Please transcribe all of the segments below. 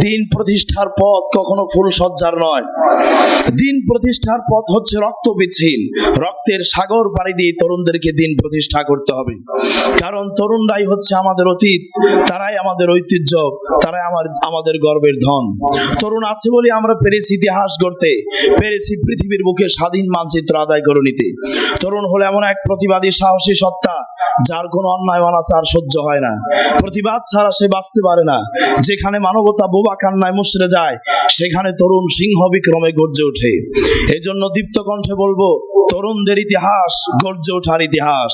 দিন প্রতিষ্ঠার পথ কখনো ফুল সজ্জার নয়। দিন প্রতিষ্ঠার পথ হচ্ছে রক্ত বিচ্ছিন রক্তের সাগর পাড়ি দিয়ে তরুণদেরকে দিন প্রতিষ্ঠা করতে হবে। কারণ তরুণরাই হচ্ছে আমাদের অতীত, তারাই আমাদের ঐতিহ্য, তারাই আমার, আমাদের গর্বের ধন। তরুণ আছে বলে আমরা পেরেছি ইতিহাস গড়তে, পেরেছি পৃথিবীর বুকে স্বাধীন মানচিত্র আদায় করে নিতে। তরুণ হলো এমন এক প্রতিবাদী, সাহসী সত্তা যার কোনো অন্যায় অনাচার সহ্য হয় না। প্রতিবাদ ছাড়া সে বাঁচতে পারে না। যেখানে মানবতা বোবা কান্নায় মুসরে যায়, সেখানে তরুণ সিংহ বিক্রমে গর্জে ওঠে। এই জন্য দীপ্ত কণ্ঠে বলব, তরুণদের ইতিহাস গর্জে ওঠার ইতিহাস।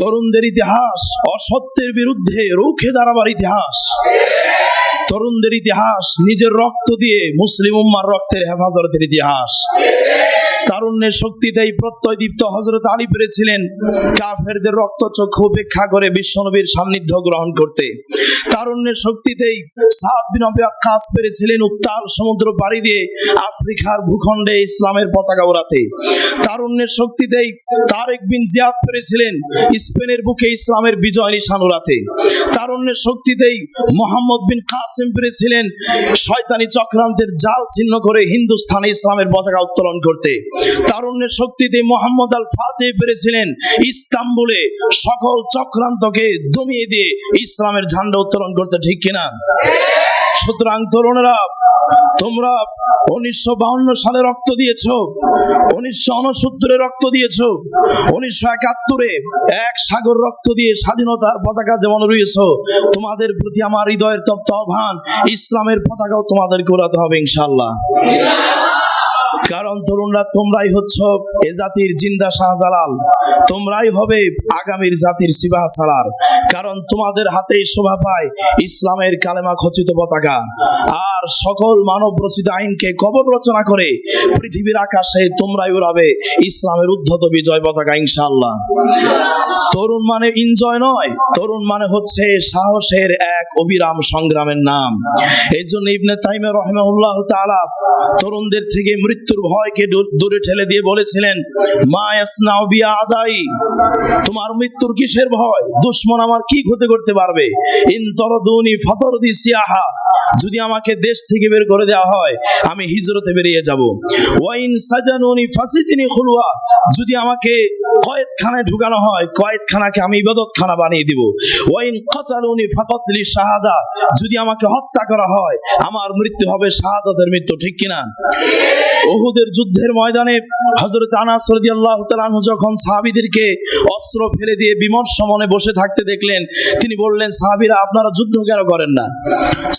তরুণদের ইতিহাস অসত্যের বিরুদ্ধে রুখে দাঁড়াবার ইতিহাস। তরুণদের ইতিহাস নিজের রক্ত দিয়ে মুসলিম উম্মার রক্তের হেফাজতের ইতিহাস। তারুণ্যের শক্তিতেই প্রত্যয় দীপ্ত হজরত আলী পেরেছিলেন। কাফেরদের রক্ত চক্ষু উপেক্ষা করে বিশ্বনবীর সান্নিধ্য গ্রহণ করতে। তারুণ্যের শক্তিতেই সাদ বিন পেরেছিলেন উত্তাল সমুদ্র পাড়ি দিয়ে আফ্রিকার ভূখণ্ডে ইসলামের পতাকা তারুণ্যের শক্তিতেই তারেক বিন জিয়াদ পেরেছিলেন স্পেনের বুকে ইসলামের বিজয় নিশান তারুণ্যের শক্তিতেই মোহাম্মদ বিন কাসিম পেরেছিলেন শয়তানি চক্রান্তের জাল ছিন্ন করে হিন্দুস্তানে ইসলামের পতাকা উত্তোলন করতে। তারুণ্যের শক্তিতে মোহাম্মদ আল ফাতে পেরেছিলেন ইস্তাম্বুলে সকল চক্রান্তকে দমিয়ে দিয়ে ইসলামের ঝান্ডা উত্তোলন করতে ঠিক কিনা? সুতরাং তরুণেরা, তোমরা উনিশশো সালে রক্ত দিয়েছ, উনিশশো উনসত্তরে রক্ত দিয়েছ, উনিশশো একাত্তরে এক সাগর রক্ত দিয়ে স্বাধীনতার পতাকা যেমন রয়েছ তোমাদের প্রতি আমার হৃদয়ের তপ্ত আহ্বান, ইসলামের পতাকাও তোমাদের উড়াতে হবে ইনশাল্লাহ কারণ তরুণরা তোমরাই হচ্ছ এ জাতির জিন্দা শাহজালাল। তোমরাই হবে আগামীর জাতির সিবাহ সালার। কারণ তোমাদের হাতেই শোভা পায় ইসলামের কালেমা খচিত পতাকা। আর সকল মানব রচিত আইনকে কবর রচনা করে পৃথিবীর আকাশে তোমরাই উড়াবে। ইসলামের উদ্ধত বিজয় পতাকা, ইনশাআল্লাহ। তরুণ মানে এনজয় নয়, তরুণ মানে হচ্ছে সাহসের এক অবিরাম সংগ্রামের নাম। এই জন্য ইবনে তাইমে রহমাউল্লাহ তাআলা তরুণদের থেকে মৃত্যুর ভয়কে দূরে ঠেলে দিয়ে বলেছিলেন, মা ইয়াসনাউ বিয়া আদাই, তোমার মৃত্যুর কিসের ভয়? দুশ্মন আমার কি ক্ষতি করতে পারবে? ইন তরদুনি ফতরদি সিয়াহা, যদি আমাকে দেশ থেকে বের করে দেওয়া হয়, আমি হিজরতে বেরিয়ে যাব। ওয়াইন সাজানুনি ফাসিজিনি খুলুয়া যদি আমাকে কয়েদখানায় ঢুকানো হয় কয়েদখানাকে আমি ইবাদতখানা বানিয়ে দিব। ওয়াইন কাতালুনি ফাকাতলি শাহাদা, যদি আমাকে হত্যা করা হয়, আমার মৃত্যু হবে শাহাদাতের মৃত্যু, ঠিক কিনা? ওহুদের যুদ্ধের ময়দানে হযরত আনাস রাদিয়াল্লাহু তাআলা যখন সাহাবীদেরকে অস্ত্র ফেলে দিয়ে বিমর্ষ মনে বসে থাকতে দেখলেন, তিনি বললেন, সাহাবীরা, আপনারা যুদ্ধ কেন করেন না?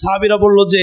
সাহাবীরা বলল যে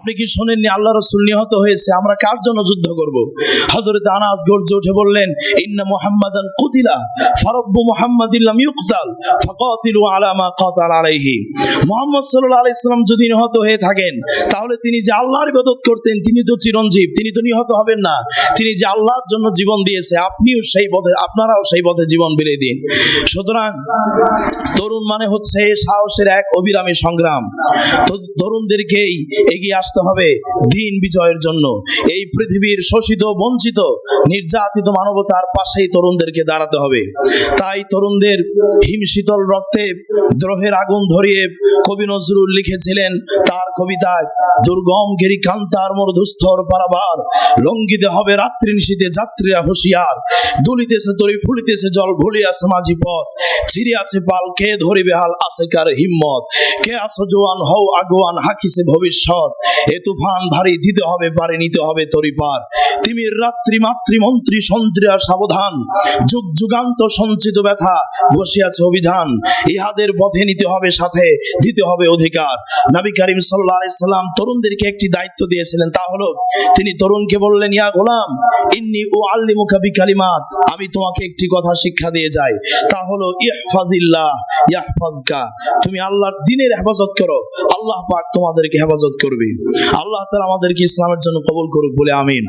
আপনি কি শোনেননি আল্লাহ রসুল নিহত হয়েছে? আমরা কার জন্য যুদ্ধ করব? হযরত আনাস গর্জে উঠে বললেন, ইন্না মুহাম্মাদান কুতিলা, ফারাব্বু মুহাম্মাদিল্লাম ইউকতাল, ফাকাতিলু আলা মা কাতাল আলাইহি। মুহাম্মদ সাল্লাল্লাহু আলাইহি সাল্লাম যদি নিহত হয়ে থাকেন, তাহলে তিনি যে আল্লাহর ইবাদত করতেন, তিনি তো চিরঞ্জীব, তিনি তো নিহত হবেন না। তিনি যে আল্লাহর জন্য জীবন দিয়েছে, আপনিও সেই পথে, আপনারাও সেই পথে জীবন বিলিয়ে দিন। সুতরাং তরুণ মানে হচ্ছে সাহসের এক অবিরামী সংগ্রাম। তরুণদেরকেই এগিয়ে আসতে হবে দিন বিজয়ের জন্য। এই পৃথিবীর শোষিত, বঞ্চিত, নির্যাতিত মানবতার পাশেই তরুণদেরকে দাঁড়াতে হবে। তাই তরুণদের হিমশীতল রক্তে দ্রোহের আগুন ধরিয়ে কবি নজরুল লিখেছিলেন তার কবিতায়, দুর্গম গিরি কান্তার মরুধুস্থর পারাবার, লঙ্ঘিতে হবে রাত্রি নিশীতে যাত্রীরা হুঁশিয়ার। দুলিতেছে তরি, ফুলিতেছে জল ভুলিয়াছে মাঝি পথ। আছে পাল, কে ধরিবে হাল, আছে কার হিম্মত? কে আছো জোয়ান, হও আগুয়ান, হাকিছে ভবিষ্যৎ। এ তুফান ভারী দিতে হবে পারে নিতে হবে তরি পার তিমির রাত্রি মাতৃ মন্ত্রী সন্ত্রী আর সাবধান। যুগ যুগান্ত সঞ্চিত ব্যথা বসিয়াছে অভিধান। ইহাদের পথে নিতে হবে সাথে, দিতে হবে অধিকার। নবী করিম সাল্লাল্লাহু সাল্লাম তরুণদেরকে একটি দায়িত্ব দিয়েছিলেন, তা হলো, তিনি তরুণকে বললেন, ইয়া গোলাম, ইন্নি ও আল্লিমুকা বিকালিমাত, আমি তোমাকে একটি কথা শিক্ষা দিয়ে যাই। তা হলো ইহফাজিল্লাহ ইয়াহফাজকা, তুমি আল্লাহর দিনের হেফাজত করো, আল্লাহ পাক তোমাদেরকে হেফাজত করবে। আল্লাহ তাআলা আমাদেরকে ইসলামের জন্য কবুল করুক বলে আমিন।